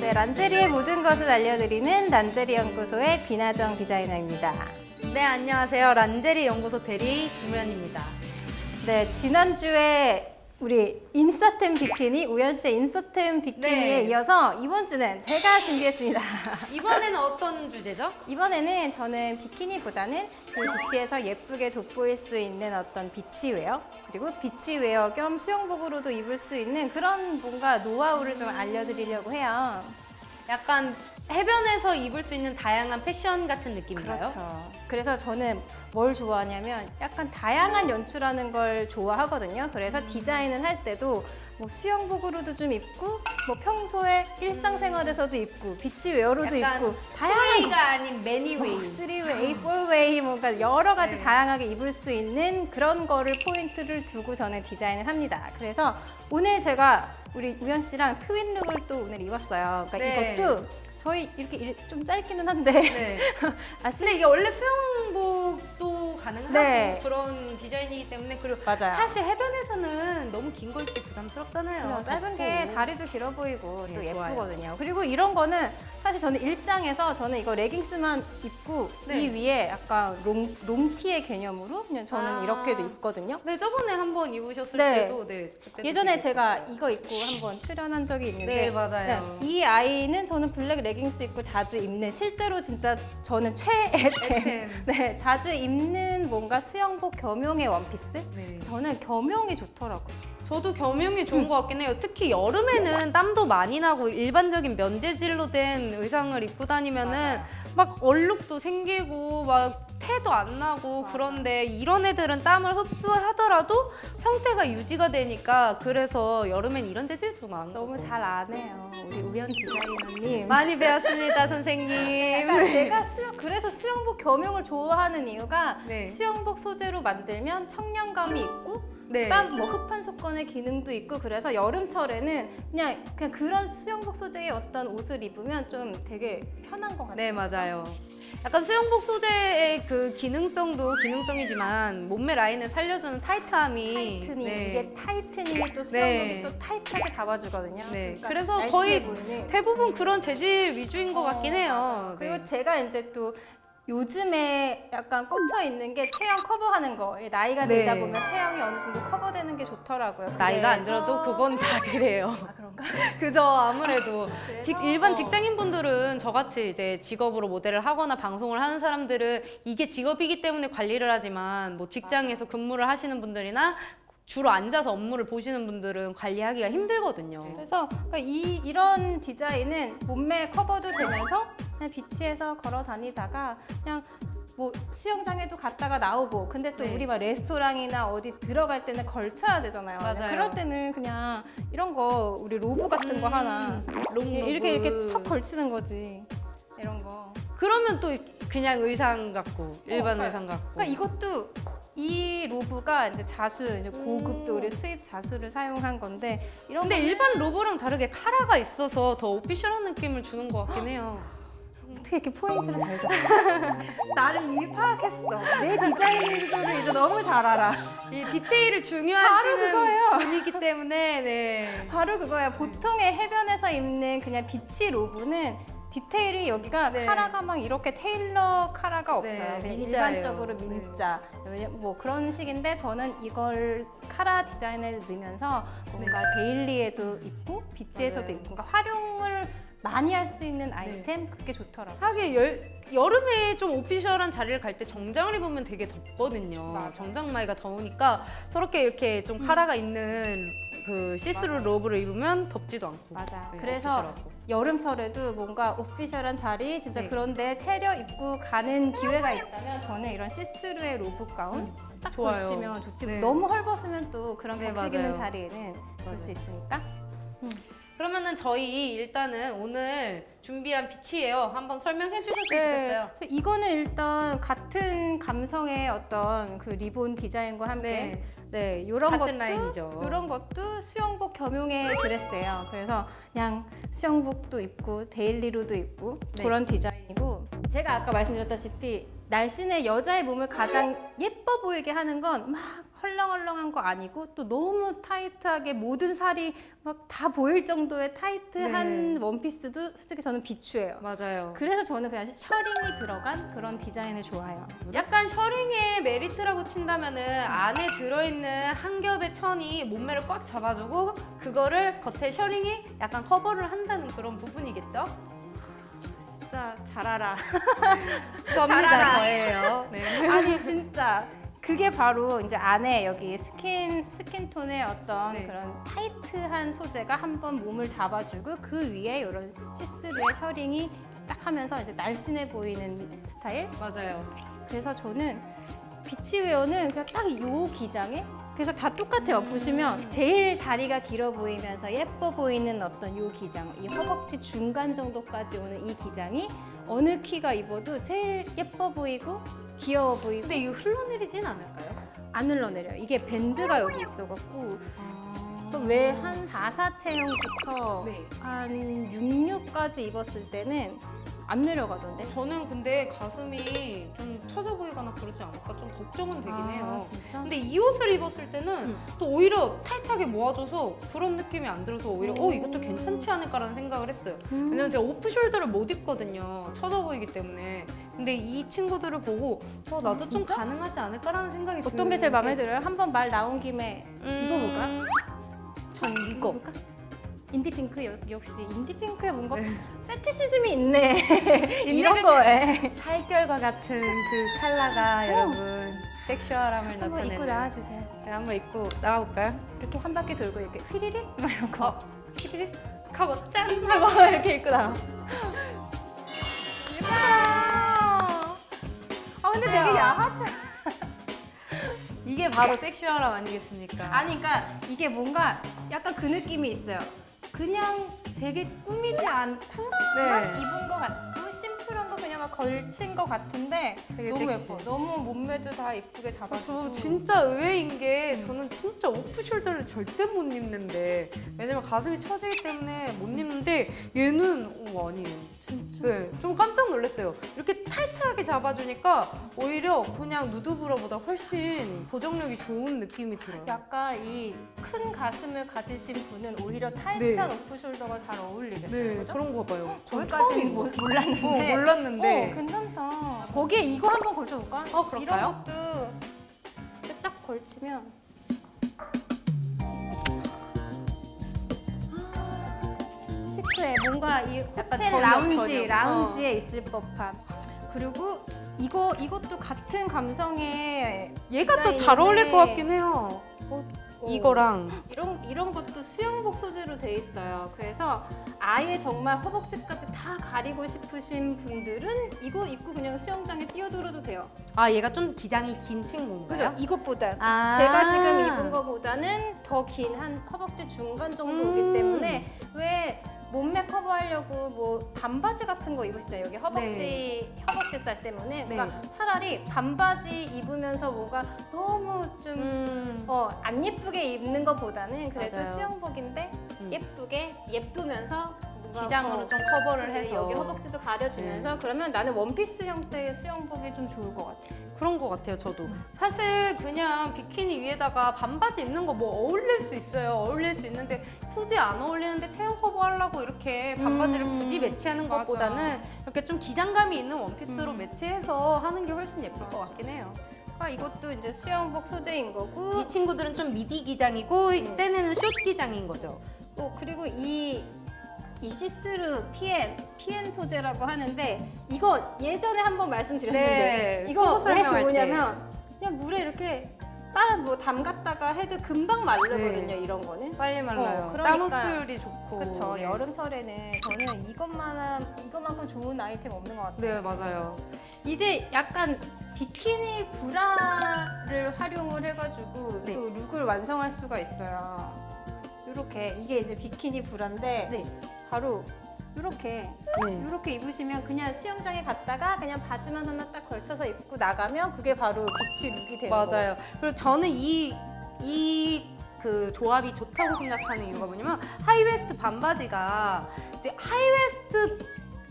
네, 란제리의 모든 것을 알려드리는 란제리 연구소의 비나정 디자이너입니다. 네, 안녕하세요. 란제리 연구소 대리 김우현입니다. 네, 지난주에 우리 인서템 비키니, 우연 씨의 인서템 비키니에 네. 이어서 이번 주는 제가 준비했습니다. 이번에는 어떤 주제죠? 이번에는 저는 비키니보다는 그 비치에서 예쁘게 돋보일 수 있는 어떤 비치웨어 그리고 비치웨어 겸 수영복으로도 입을 수 있는 그런 뭔가 노하우를 좀 알려드리려고 해요. 약간 해변에서 입을 수 있는 다양한 패션 같은 느낌인가요? 그렇죠. 그래서 저는 뭘 좋아하냐면 약간 다양한 연출하는 걸 좋아하거든요. 그래서 음. 디자인을 할 때도 뭐 수영복으로도 좀 입고 뭐 평소에 일상생활에서도 입고 비치웨어로도 약간 입고 다양한 투웨이가 아닌 매니웨이. 뭐 쓰리웨이, 포웨이 뭔가 여러 가지 네. 다양하게 입을 수 있는 그런 거를 포인트를 두고 저는 디자인을 합니다. 그래서 오늘 제가 우리 우현 씨랑 트윈 룩을 또 오늘 입었어요. 그러니까 네. 이것도 저희 이렇게 일- 좀 짧기는 한데 네. 아, 시- 근데 이게 원래 수영복도 가능하고 네. 그런 디자인이기 때문에 그리고 맞아요. 사실 해변에서는 너무 긴 거 입기 부담스럽잖아요. 그래요. 짧은 게 덥고. 다리도 길어 보이고 또 네, 좋아요. 예쁘거든요. 그리고 이런 거는 사실 저는 일상에서 저는 이거 레깅스만 입고 네. 이 위에 약간 롱, 롱티의 개념으로 그냥 저는 아. 이렇게도 입거든요. 네, 저번에 한번 입으셨을 네. 때도 네. 그때도 예전에 되게 제가. 이거 입고 한번 출연한 적이 있는데 네, 맞아요. 네, 이 아이는 저는 블랙 레깅스 입고 자주 입는 실제로 진짜 저는 최애템 애템. 네, 자주 입는 뭔가 수영복 겸용의 원피스 네. 저는 겸용이 좋더라고요 저도 겸용이 좋은 것 같긴 해요. 특히 여름에는 땀도 많이 나고 일반적인 면재질로 된 의상을 입고 다니면은. 막 얼룩도 생기고 막 태도 안 나고 맞아. 그런데 이런 애들은 땀을 흡수하더라도 형태가 유지가 되니까 그래서 여름엔 이런 재질 좀 나은 너무. 잘 아네요 우리 우연 디자이너님 많이 배웠습니다 선생님. 약간 제가 수영 그래서 수영복 겸용을 좋아하는 이유가 네. 수영복 소재로 만들면 청량감이 있고 네. 땀, 뭐 흡한 속건의 기능도 있고 그래서 여름철에는 그냥 그냥 그런 수영복 소재의 어떤 옷을 입으면 좀 되게 편한 것 같아요. 네 맞아요. 약간 수영복 소재의 그 기능성도 기능성이지만 몸매 라인을 살려주는 타이트함이 타이트닝 네. 이게 타이트닝이 또 수영복이 네. 또 타이트하게 잡아주거든요. 네. 그러니까 그래서 거의 보이는. 대부분 그런 재질 위주인 것 어, 같긴 해요. 맞아요. 그리고 네. 제가 이제 또 요즘에 약간 꽂혀 있는 게 체형 커버하는 거. 나이가 네. 들다 보면 체형이 어느 정도 커버되는 게 좋더라고요. 나이가 안 그래서- 들어도 그건 다 그래요. 아 그런가? 그죠 아무래도 그래서- 직- 일반 어. 직장인 분들은 저같이 이제 직업으로 모델을 하거나 방송을 하는 사람들은 이게 직업이기 때문에 관리를 하지만 뭐 직장에서 근무를 하시는 분들이나 주로 앉아서 업무를 보시는 분들은 관리하기가 힘들거든요. 그래서 그러니까 이 이런 디자인은 몸매 커버도 되면서 그냥 비치에서 걸어 다니다가 그냥 뭐 수영장에도 갔다가 나오고 근데 또 네. 우리 막 레스토랑이나 어디 들어갈 때는 걸쳐야 되잖아요. 맞아요. 그럴 때는 그냥 이런 거 우리 로브 같은 거 하나 롱 이렇게. 이렇게 턱 걸치는 거지 이런 거. 그러면 또 그냥 의상 같고 일반 그러니까- 의상 같고. 그러니까 이것도 이 로브가 이제 자수 이제 고급도 음. 우리 수입 자수를 사용한 건데 이런 근데 일반 로브랑 다르게 카라가 있어서 더 오피셜한 느낌을 주는 것 같긴 해요. 어떻게 이렇게 포인트를 잘 잡아? 나를 이미 파악했어. 내 디자인들을 이제 너무 잘 알아. 이 디테일을 바로 중요하시는 그거예요. 분이기 때문에 네. 바로 그거야. 보통의 해변에서 입는 그냥 비치 로브는 디테일이 여기가 네. 카라가 막 이렇게 테일러 카라가 없어요. 네, 그냥 민자예요. 일반적으로 민자. 왜냐- 뭐 그런 식인데 저는 이걸 카라 디자인을 넣으면서 뭔가 데일리에도 입고 비치에서도 네. 맞아요. 입고 그러니까 활용을 많이 할 수 있는 아이템 그게 좋더라고요. 하긴 열, 여름에 좀 오피셜한 자리를 갈 때 정장을 입으면 되게 덥거든요. 맞아. 정장 마이가 더우니까 저렇게 이렇게 좀 카라가 있는 그 시스루 맞아. 로브를 입으면 덥지도 않고. 맞아. 네, 그래서 오피셜하고. 여름철에도 뭔가 오피셜한 자리 진짜 네. 그런데 차려 입고 가는 기회가 있다면 저는 이런 시스루의 로브 가운 딱 음, 좋아요. 걸치면 좋지 네. 너무 헐벗으면 또 그런 네, 맞아요. 자리에는 볼 수 있으니까 그러면은 저희 일단은 오늘 준비한 비치예요. 한번 설명해 주셨으면 좋겠어요. 그래서 이거는 일단 같은 감성의 어떤 그 리본 디자인과 함께 네. 네, 이런 같은 것도 라인이죠. 이런 것도 수영복 겸용의 드레스예요. 그래서 그냥 수영복도 입고 데일리로도 입고 네. 그런 디자인이고 제가 아까 말씀드렸다시피 날씬의 여자의 몸을 가장 예뻐 보이게 하는 건 막 헐렁헐렁한 거 아니고 또 너무 타이트하게 모든 살이 막 다 보일 정도의 타이트한 네. 원피스도 솔직히 저는 비추해요. 맞아요. 그래서 저는 그냥 셔링이 들어간 그런 디자인을 좋아해요. 약간 셔링의 메리트라고 친다면은 안에 들어있는 한 겹의 천이 몸매를 꽉 잡아주고 그거를 겉에 셔링이 약간 커버를 한다는 그런 부분이겠죠? 진짜 잘 알아. 접니다 잘하라. 저예요. 네. 아니 진짜 그게 바로 이제 안에 여기 스킨 스킨 톤의 어떤 네. 그런 타이트한 소재가 한번 몸을 잡아주고 그 위에 이런 시스루의 셔링이 딱 하면서 이제 날씬해 보이는 스타일. 맞아요. 그래서 저는 비치웨어는 그냥 딱 요 기장에 그래서 다 똑같아요. 보시면 제일 다리가 길어 보이면서 예뻐 보이는 어떤 요 기장, 이 허벅지 중간 정도까지 오는 이 기장이 어느 키가 입어도 제일 예뻐 보이고 귀여워 보이고 근데 이거 흘러내리진 않을까요? 안 흘러내려요. 이게 밴드가 여기 있어갖고 왜 한 44 체형부터 네. 한 66까지 입었을 때는 안 내려가던데. 저는 근데 가슴이 좀 처져 보이거나 그러지 않을까 좀 걱정은 되긴 해요. 아, 진짜? 근데 이 옷을 입었을 때는 음. 또 오히려 타이트하게 모아줘서 그런 느낌이 안 들어서 오히려 어 오. 이것도 괜찮지 않을까라는 생각을 했어요. 음. 왜냐면 제가 오프숄더를 못 입거든요. 처져 보이기 때문에. 근데 이 친구들을 보고 어, 나도 아, 좀? 가능하지 않을까라는 생각이 어떤 게 제일 마음에 들어요? 한번 말 나온 김에 입어볼까? 음, 전 이거. 입어볼까? 인디핑크 여- 역시 인디핑크에 뭔가 네. 패티시즘이 있네. 이런 거에 살결과 같은 그 컬러가 여러분 섹슈얼함을 한번 나타내는. 입고 나와주세요. 네, 한번 입고 나와볼까요? 이렇게 한 바퀴 돌고 이렇게 휘리릭 막 이런 거. 어, 피리릭 하고 짠 하고 이렇게 입고 나와. 아 근데 되게? 야하지. 이게 바로 섹슈얼함 아니겠습니까? 아니 그러니까 이게 뭔가 약간 그 느낌이 있어요. 그냥 되게 꾸미지 않고 네. 막 입은 것막 걸친 것 같은데 되게 너무 섹시. 예뻐. 너무 몸매도 다 예쁘게 잡아주고. 저 진짜 의외인 게 저는 진짜 오프숄더를 절대 못 입는데 왜냐면 가슴이 처지기 때문에 못 입는데 얘는 오, 아니에요. 진짜. 네, 좀 깜짝 놀랐어요. 이렇게 타이트하게 잡아주니까 오히려 그냥 누드브라보다 훨씬 보정력이 좋은 느낌이 들어요. 약간 이 큰 가슴을 가지신 분은 오히려 타이트한 오프숄더가 잘 어울리겠어요. 네, 그죠? 그런 거 봐요. 처음 뭐- 입어요. 몰랐는데. 어, 몰랐는데. 어, 괜찮다. 거기에 이거 한번 걸쳐볼까? 어, 그럴까요? 이런 것도 이렇게 딱 걸치면 아, 시크해. 뭔가 이 약간 호텔 저녁, 라운지, 저녁. 라운지에 있을 법한. 그리고 이거 이것도 같은 감성의 얘가 더 잘 어울릴 것 같긴 해요. 어, 이거랑 이런 이런 것도 수영복 소재로 돼 있어요. 그래서 아예 정말 허벅지까지 다 가리고 싶으신 분들은 이거 입고 그냥 수영장에 뛰어들어도 돼요. 아 얘가 좀 기장이 긴 친구인가요? 그죠? 이것보다 아. 제가 지금 입은 거보다는 더 긴 한 허벅지 중간 정도 오기 음. 때문에 왜 몸매 커버하려고 뭐 반바지 같은 거 입으시잖아요. 여기 허벅지 허벅지 살 때문에 네. 그러니까 차라리 반바지 입으면서 뭔가 너무 좀 음. 어, 안 예쁘게 입는 것보다는 그래도 맞아요. 수영복인데 음. 예쁘게 예쁘면서 기장으로 어, 좀 커버를 그치, 해서 네. 여기 허벅지도 가려주면서 그러면 나는 원피스 형태의 수영복이 좀 좋을 것 같아. 그런 것 같아요, 저도. 사실 그냥 비키니 위에다가 반바지 입는 거 뭐 어울릴 수 있어요. 어울릴 수 있는데 굳이 안 어울리는데 체형 커버 하려고 이렇게 반바지를 음, 굳이 매치하는. 것보다는 이렇게 좀 기장감이 있는 원피스로 음. 매치해서 하는 게 훨씬 예쁠 것 맞아. 같긴 해요. 아, 이것도 이제 수영복 소재인 거고 이 친구들은 좀 미디 기장이고 음. 쟤네는 숏 기장인 거죠. 또 그리고 이, 이 시스루 PN, PN 소재라고 하는데 이거 예전에 한번 말씀드렸는데 네, 이거 속옷 왜 설명할 좋으냐면 그냥 물에 이렇게 따라 뭐 담갔다가 해도 금방 마르거든요 네. 이런 거는 빨리 말라요. 어, 그러니까. 땀 흡수율이 좋고. 그쵸 네. 여름철에는 저는 이것만 이것만큼 좋은 아이템 없는 것 같아요 네, 맞아요. 이제 약간 비키니 브라를 활용을 해가지고 네. 또 룩을 완성할 수가 있어요 이렇게 이게 이제 비키니 브라인데 네. 바로 이렇게 네. 이렇게 입으시면 그냥 수영장에 갔다가 그냥 바지만 하나 딱 걸쳐서 입고 나가면 그게 바로 비치 룩이 되는 거예요. 맞아요. 그리고 저는 이, 이 그 조합이 좋다고 생각하는 이유가 뭐냐면 하이웨스트 반바지가 이제 하이웨스트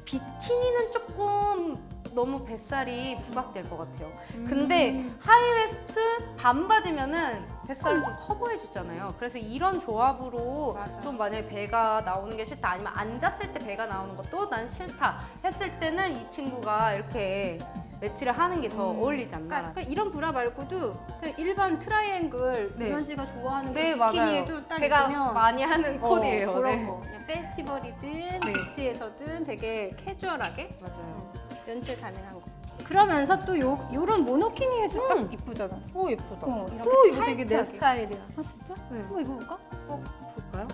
비키니는 조금 너무 뱃살이 부각될 것 같아요. 음. 근데 하이웨스트 반바지면은 뱃살을 좀 커버해 주잖아요. 그래서 이런 조합으로 맞아. 좀 만약에 배가 나오는 게 싫다 아니면 앉았을 때 배가 나오는 것도 난 싫다 했을 때는 이 친구가 이렇게 매치를 하는 게더 어울리지 않나. 그러니까, 그러니까 이런 브라 말고도 그냥 일반 트라이앵글 네. 유현 씨가 좋아하는 네 그. 비키니에도 딱 제가 입으면 많이 하는 어, 코디예요. 그런 네. 거 그냥 페스티벌이든 네. 비치에서든 되게 캐주얼하게 맞아요. 연출 가능한 거. 그러면서 또 요, 요런 모노키니 해도 음. 딱 이쁘잖아. 오 예쁘다. 어, 이렇게 오 이거 되게 내 타이트하게. 스타일이야. 아 진짜? 네. 한번 입어볼까? 볼까요?